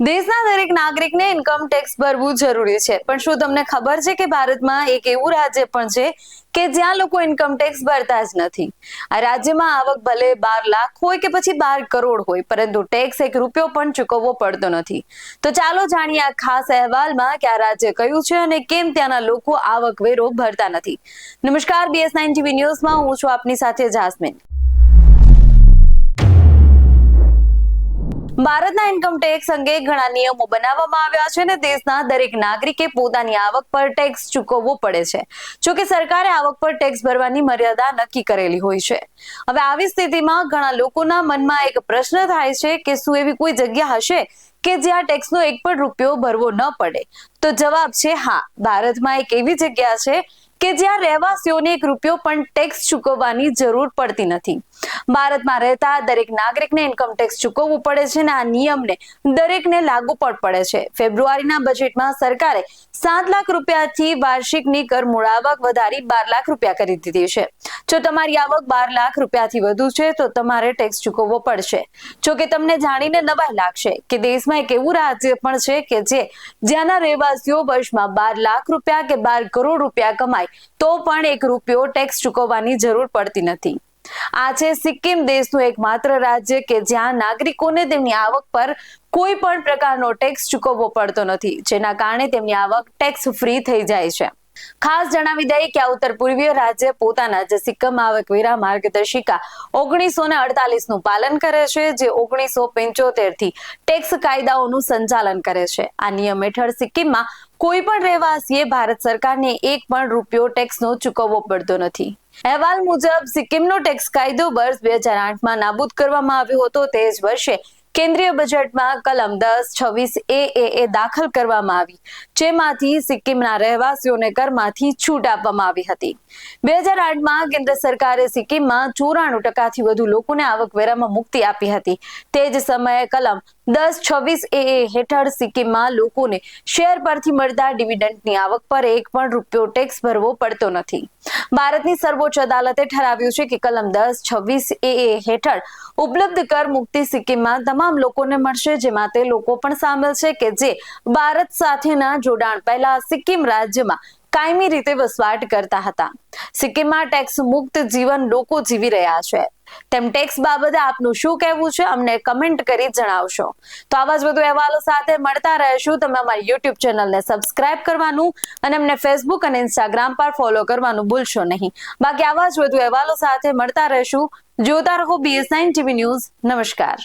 દેશના દરેક નાગરિકને ઇન્કમ ટેક્સ ભરવું જરૂરી છે. પણ શું તમને ખબર છે કે ભારતમાં એક એવું રાજ્ય પણ છે કે જ્યાં લોકો ઇન્કમ ટેક્સ ભરતા જ નથી? આ રાજ્યમાં આવક ભલે બાર લાખ હોય કે પછી બાર કરોડ હોય, પરંતુ ટેક્સ એક રૂપિયો પણ ચૂકવવો પડતો નથી. તો ચાલો જાણીએ આ ખાસ અહેવાલમાં કે આ રાજ્ય કયું છે અને કેમ ત્યાંના લોકો આવક વેરો ભરતા નથી. નમસ્કાર બીએસ નાઇન ટીવી ન્યૂઝમાં. હું છું આપની સાથે જાસ્મીન. ભારતના ઇન્કમ ટેક્સ અંગે ઘણા નિયમો બનાવવામાં આવ્યા છે અને દેશના દરેક નાગરિકે પોતાની આવક પર ટેક્સ ચૂકવવો પડે છે. જો કે સરકારે આવક પર ટેક્સ ભરવાની મર્યાદા નક્કી કરેલી હોય છે. હવે આવી સ્થિતિમાં ઘણા લોકોના મનમાં એક પ્રશ્ન થાય છે કે શું એવી કોઈ જગ્યા હશે કે જ્યાં ટેક્સનો એક પણ રૂપિયો ભરવો ન પડે? તો જવાબ છે હા, ભારતમાં એક એવી જગ્યા છે કે જ્યાં રહેવાસીઓને એક રૂપિયો પણ ટેક્સ ચૂકવવાની જરૂર પડતી નથી. ભારતમાં રહેતા દરેક નાગરિકને ઇન્કમ ટેક્સ ચૂકવવું પડે છે અને આ નિયમને દરેકને લાગુ પણ પડે છે. ફેબ્રુઆરીના બજેટમાં સરકારે સાત લાખ રૂપિયાથી વાર્ષિકની કર આવક વધારી બાર લાખ રૂપિયા કરી દીધી છે. જો તમારી આવક બાર લાખ રૂપિયાથી વધુ છે, તો તમારે ટેક્સ ચૂકવવો પડશે. જો કે તમને જાણીને નવાઈ લાગશે કે દેશમાં એક એવું રાજ્ય પણ છે કે જે, જ્યાંના રહેવાસીઓ વર્ષમાં બાર લાખ રૂપિયા કે બાર કરોડ રૂપિયા કમાય તો પણ એક રૂપિયો ટેક્સ ચૂકવવાની જરૂર પડતી નથી. આ છે સિક્કિમ દેશનું એકમાત્ર રાજ્ય કે જ્યાં નાગરિકોને તેમની આવક પર કોઈ પણ પ્રકારનો ટેક્સ ચૂકવવો પડતો નથી, જેના કારણે તેમની આવક ટેક્સ ફ્રી થઈ જાય છે. ખાસ જણાવી દઈએ કે આ ઉત્તર પૂર્વીય રાજ્ય પોતાના જે સિક્કમ આવકવેરા માર્ગદર્શિકા ઓગણીસો ને અડતાલીસનું પાલન કરે છે, જે ઓગણીસો પંચોતેરથી ટેક્સ કાયદાઓનું સંચાલન કરે છે. આ નિયમ હેઠળ સિક્કિમમાં કોઈ પણ રહેવાસીએ ભારત સરકારને એક પણ રૂપિયો ટેક્સનો ચૂકવવો પડતો નથી. અહેવાલ મુજબ, સિક્કિમનો ટેક્સ કાયદો વર્ષ બે હજાર આઠમાં નાબૂદ કરવામાં આવ્યો હતો. તે જ વર્ષે કેન્દ્રીય બજેટમાં કલમ દસ, છવ્વીસ એ એ દાખલ કરવામાં આવી. જેમાંથી સિક્કિમના રહેવાસીઓને કરમાંથી છૂટ આપવામાં આવી હતી. બે હજાર આઠમાં કેન્દ્ર સરકારે સિક્કિમમાં ચોરાણું ટકાથી વધુ લોકોને આવકવેરામાં મુક્તિ આપી હતી. તે જ સમયે કલમ દસ છવ્વીસ એ હેઠળ સિક્કિમમાં લોકોને શેર પરથી મળતા ડિવિડન્ડની આવક પર એક પણ રૂપિયો ટેક્સ ભરવો પડતો નથી. ભારતની સર્વોચ્ચ અદાલતે ઠરાવ્યું છે કે કલમ દસ છવ્વીસ એ હેઠળ ઉપલબ્ધ કર મુક્તિ સિક્કિમમાં તમામ લોકોને મળશે, જેમાં તે લોકો પણ સામેલ છે કે જે ભારત સાથેના જોડાણ પહેલા સિક્કિમ રાજ્યમાં કાયમી રીતે વસવાટ કરતા હતા. સિક્કિમમાં ટેક્સ મુક્ત જીવન લોકો જીવી રહ્યા છે. તેમ ટેક્સ બાબતે આપનું શું કહેવું છે અમને કમેન્ટ કરી જણાવશો. તો આવા જ વધુ અહેવાલો સાથે મળતા રહેશું. તમે અમારી યુટ્યુબ ચેનલને સબસ્ક્રાઇબ કરવાનું અને અમને ફેસબુક અને ઇન્સ્ટાગ્રામ પર ફોલો કરવાનું ભૂલશો નહીં. બાકી આવા જ વધુ અહેવાલો સાથે મળતા રહેશું. જોતા રહો બીએસ ટીવી ન્યૂઝ નમસ્કાર.